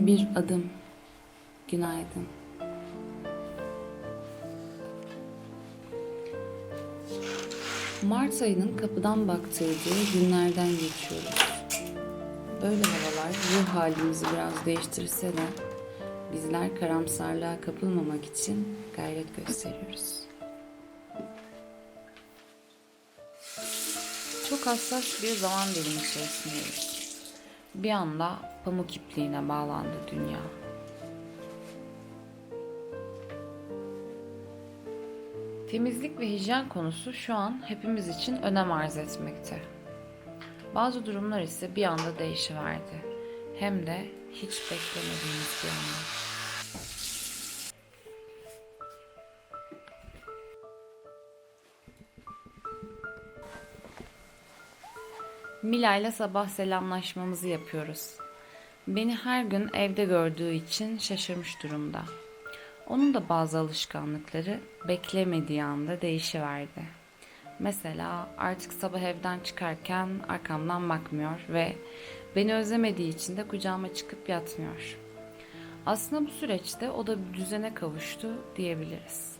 Bir adım. Günaydın. Mart ayının kapıdan baktırdığı günlerden geçiyoruz. Böyle havalar ruh halimizi biraz değiştirse de bizler karamsarlığa kapılmamak için gayret gösteriyoruz. Çok hassas bir zaman dilimi içerisindeyiz. Bir anda pamuk ipliğine bağlandı dünya. Temizlik ve hijyen konusu şu an hepimiz için önem arz etmekte. Bazı durumlar ise bir anda değişiverdi. Hem de hiç beklemediğimiz bir anda. Mila ile sabah selamlaşmamızı yapıyoruz. Beni her gün evde gördüğü için şaşırmış durumda. Onun da bazı alışkanlıkları beklemediği anda değişiverdi. Mesela artık sabah evden çıkarken arkamdan bakmıyor ve beni özlemediği için de kucağıma çıkıp yatmıyor. Aslında bu süreçte o da bir düzene kavuştu diyebiliriz.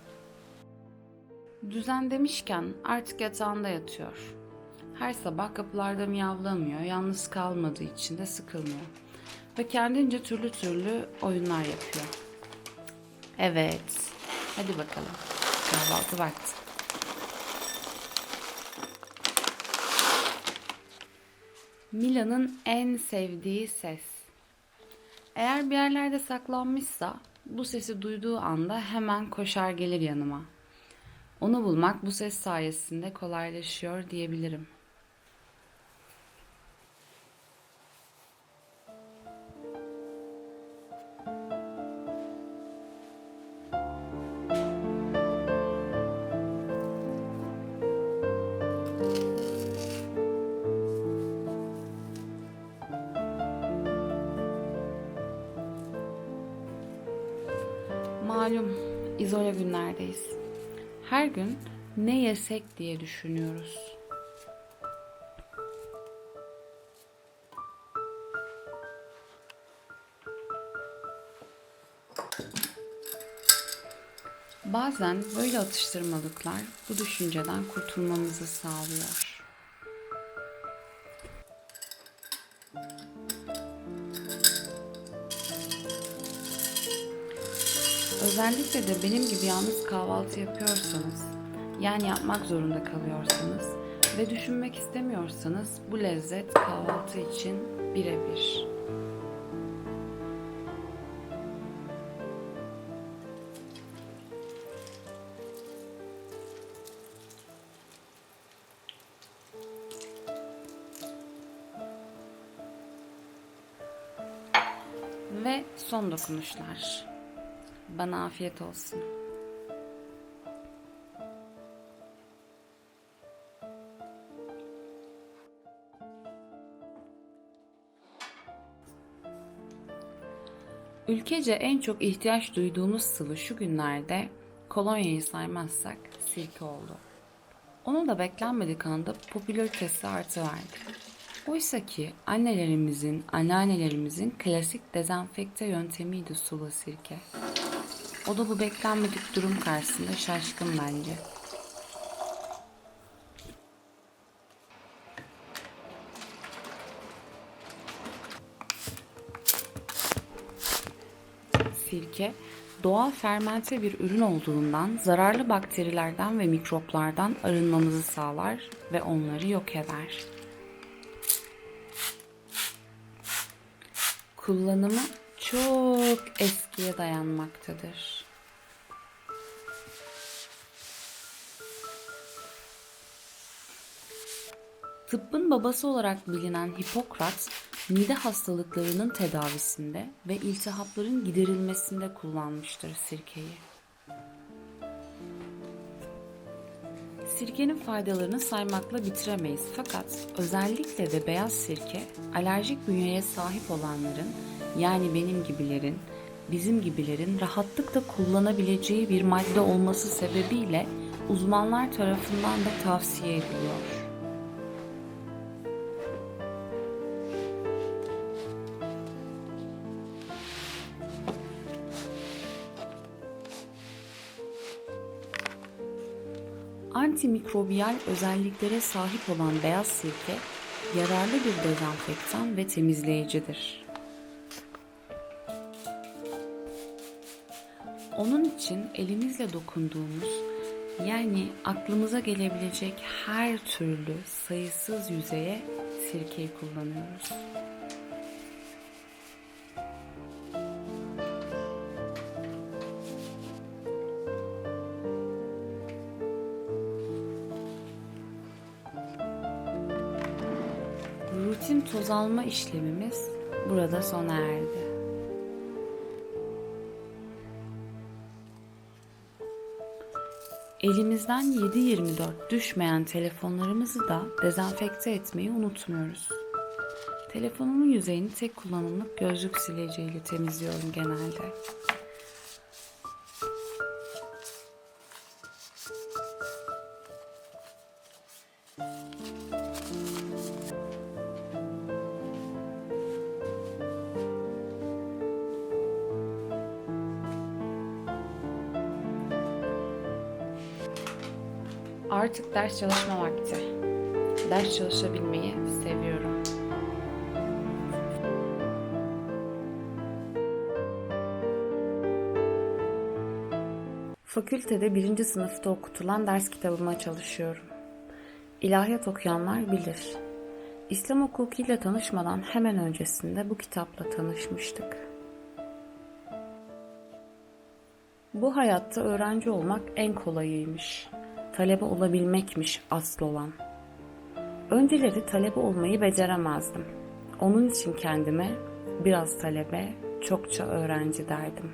Düzen demişken artık yatağında yatıyor. Her sabah kapılarda miyavlamıyor, yalnız kalmadığı için de sıkılmıyor. Ve kendince türlü türlü oyunlar yapıyor. Evet, hadi bakalım. Kahvaltı vakti. Mila'nın en sevdiği ses. Eğer bir yerlerde saklanmışsa bu sesi duyduğu anda hemen koşar gelir yanıma. Onu bulmak bu ses sayesinde kolaylaşıyor diyebilirim. Malum izole günlerdeyiz. Her gün ne yesek diye düşünüyoruz. Bazen böyle atıştırmalıklar bu düşünceden kurtulmamızı sağlıyor. Özellikle de benim gibi yalnız kahvaltı yapıyorsanız, yani yapmak zorunda kalıyorsanız ve düşünmek istemiyorsanız bu lezzet kahvaltı için birebir. Ve son dokunuşlar. Bana afiyet olsun. Ülkece en çok ihtiyaç duyduğumuz sıvı şu günlerde kolonyayı saymazsak sirke oldu. Onun da beklenmedik anda popülaritesi artıverdi. Oysa ki annelerimizin, anneannelerimizin klasik dezenfekte yöntemiydi sulu sirke. O da bu beklenmedik durum karşısında şaşkın bence. Sirke, doğal fermente bir ürün olduğundan zararlı bakterilerden ve mikroplardan arınmamızı sağlar ve onları yok eder. Kullanımı çok eskiye dayanmaktadır. Tıbbın babası olarak bilinen Hipokrat, mide hastalıklarının tedavisinde ve iltihapların giderilmesinde kullanmıştır sirkeyi. Sirkenin faydalarını saymakla bitiremeyiz fakat özellikle de beyaz sirke alerjik bünyeye sahip olanların yani benim gibilerin, bizim gibilerin rahatlıkla kullanabileceği bir madde olması sebebiyle uzmanlar tarafından da tavsiye ediliyor. Antimikrobiyal özelliklere sahip olan beyaz sirke yararlı bir dezenfektan ve temizleyicidir. Onun için elimizle dokunduğumuz yani aklımıza gelebilecek her türlü sayısız yüzeye sirkeyi kullanıyoruz. Rutin toz alma işlemimiz burada sona erdi. Elimizden 7-24 düşmeyen telefonlarımızı da dezenfekte etmeyi unutmuyoruz. Telefonumun yüzeyini tek kullanımlık gözlük sileceğiyle temizliyorum genelde. Artık ders çalışma vakti. Ders çalışabilmeyi seviyorum. Fakültede birinci sınıfta okutulan ders kitabıma çalışıyorum. İlahiyat okuyanlar bilir. İslam hukukuyla tanışmadan hemen öncesinde bu kitapla tanışmıştık. Bu hayatta öğrenci olmak en kolayıymış. Talebe olabilmekmiş asıl olan. Önceleri talebe olmayı beceremezdim. Onun için kendime biraz talebe, çokça öğrenci derdim.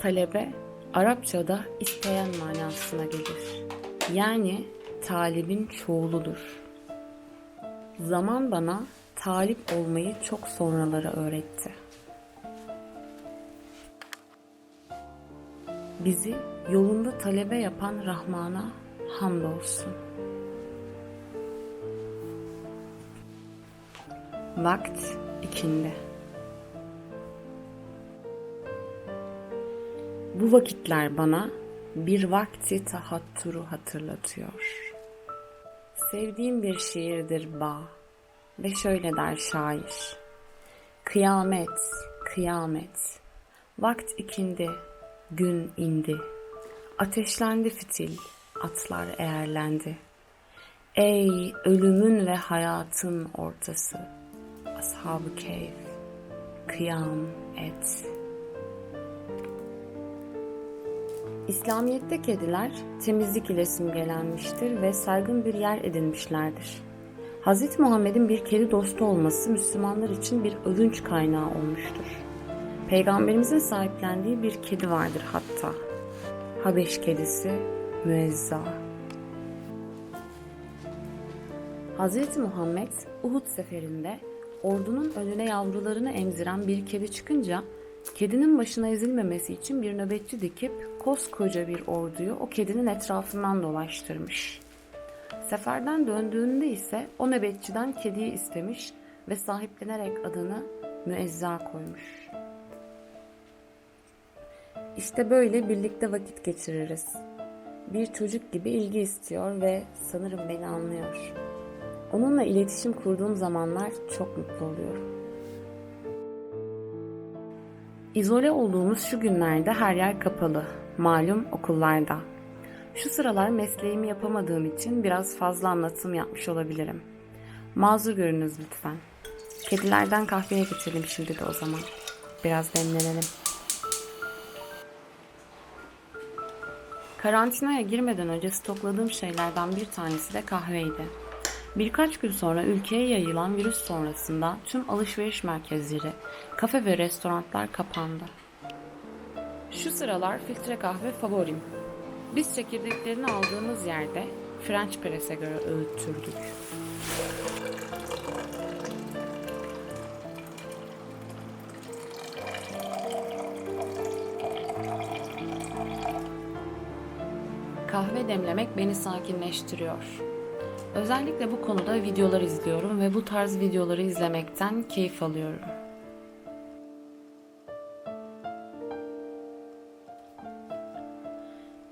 Talebe, Arapçada isteyen manasına gelir. Yani talibin çoğuludur. Zaman bana talip olmayı çok sonraları öğretti. Bizi yolunda talebe yapan Rahman'a hamdolsun. Vakt ikindi. Bu vakitler bana bir vakti tahatturu hatırlatıyor. Sevdiğim bir şiirdir bağ ve şöyle der şair. Kıyamet, kıyamet, vakt ikindi, gün indi. Ateşlendi fitil, atlar eğerlendi. Ey ölümün ve hayatın ortası, ashab-ı keyf, kıyam et. İslamiyet'te kediler temizlik ile simgelenmiştir ve saygın bir yer edinmişlerdir. Hz. Muhammed'in bir kedi dostu olması Müslümanlar için bir övünç kaynağı olmuştur. Peygamberimizin sahiplendiği bir kedi vardır hatta. Habeş kedisi Müezza. Hz. Muhammed Uhud seferinde ordunun önüne yavrularını emziren bir kedi çıkınca kedinin başına ezilmemesi için bir nöbetçi dikip koskoca bir orduyu o kedinin etrafından dolaştırmış. Seferden döndüğünde ise o nöbetçiden kediyi istemiş ve sahiplenerek adını Müezza koymuş. İşte böyle birlikte vakit geçiririz. Bir çocuk gibi ilgi istiyor ve sanırım beni anlıyor. Onunla iletişim kurduğum zamanlar çok mutlu oluyorum. İzole olduğumuz şu günlerde her yer kapalı. Malum okullarda. Şu sıralar mesleğimi yapamadığım için biraz fazla anlatım yapmış olabilirim. Mazur görünüz lütfen. Kedilerden kahveye geçelim şimdi de o zaman. Biraz demlenelim. Karantinaya girmeden önce stokladığım şeylerden bir tanesi de kahveydi. Birkaç gün sonra ülkeye yayılan virüs sonrasında tüm alışveriş merkezleri, kafe ve restoranlar kapandı. Şu sıralar filtre kahve favorim. Biz çekirdeklerini aldığımız yerde French press'e göre öğüttürdük. Kahve demlemek beni sakinleştiriyor. Özellikle bu konuda videolar izliyorum ve bu tarz videoları izlemekten keyif alıyorum.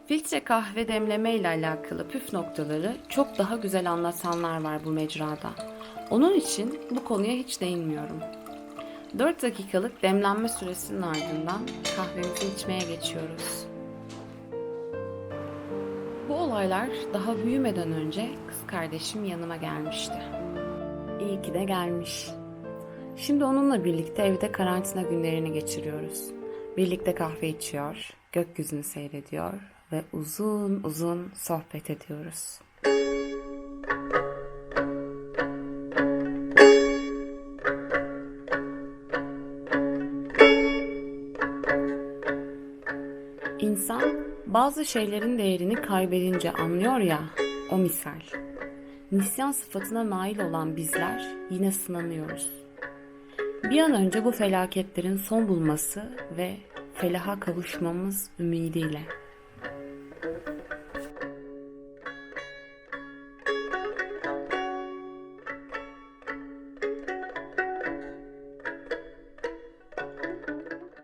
Filtre kahve demleme ile alakalı püf noktaları çok daha güzel anlatanlar var bu mecrada. Onun için bu konuya hiç değinmiyorum. 4 dakikalık demlenme süresinin ardından kahvemizi içmeye geçiyoruz. Olaylar daha büyümeden önce kız kardeşim yanıma gelmişti. İyi ki de gelmiş. Şimdi onunla birlikte evde karantina günlerini geçiriyoruz. Birlikte kahve içiyor, gökyüzünü seyrediyor ve uzun uzun sohbet ediyoruz. Bazı şeylerin değerini kaybedince anlıyor ya, o misal. Nisyan sıfatına nail olan bizler yine sınanıyoruz. Bir an önce bu felaketlerin son bulması ve felaha kavuşmamız ümidiyle.